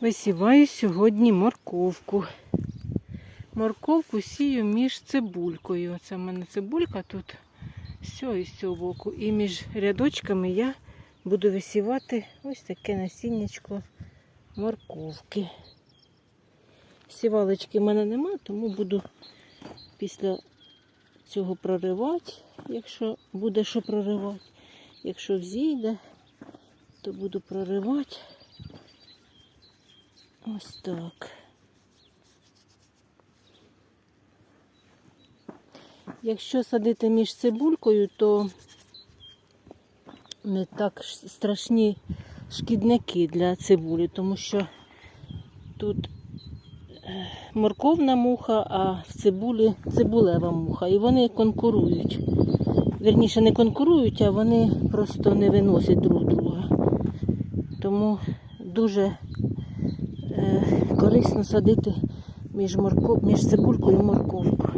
Висіваю сьогодні морковку. Морковку сію між цибулькою. Це в мене цибулька тут з цього і з цього боку. І між рядочками я буду висівати ось таке насіннячко морковки. Сівалочки в мене нема, тому буду після цього проривати, якщо буде що проривати. Якщо взійде, то буду проривати. Ось так. Якщо садити між цибулькою, то не так страшні шкідники для цибулі, тому що тут е, морковна муха, а в цибулі цибулева муха. І вони конкурують. Вірніше не конкурують, а вони просто не виносять друг друга. Тому дуже корисно садити між, морков... між цибулькою і морковкою.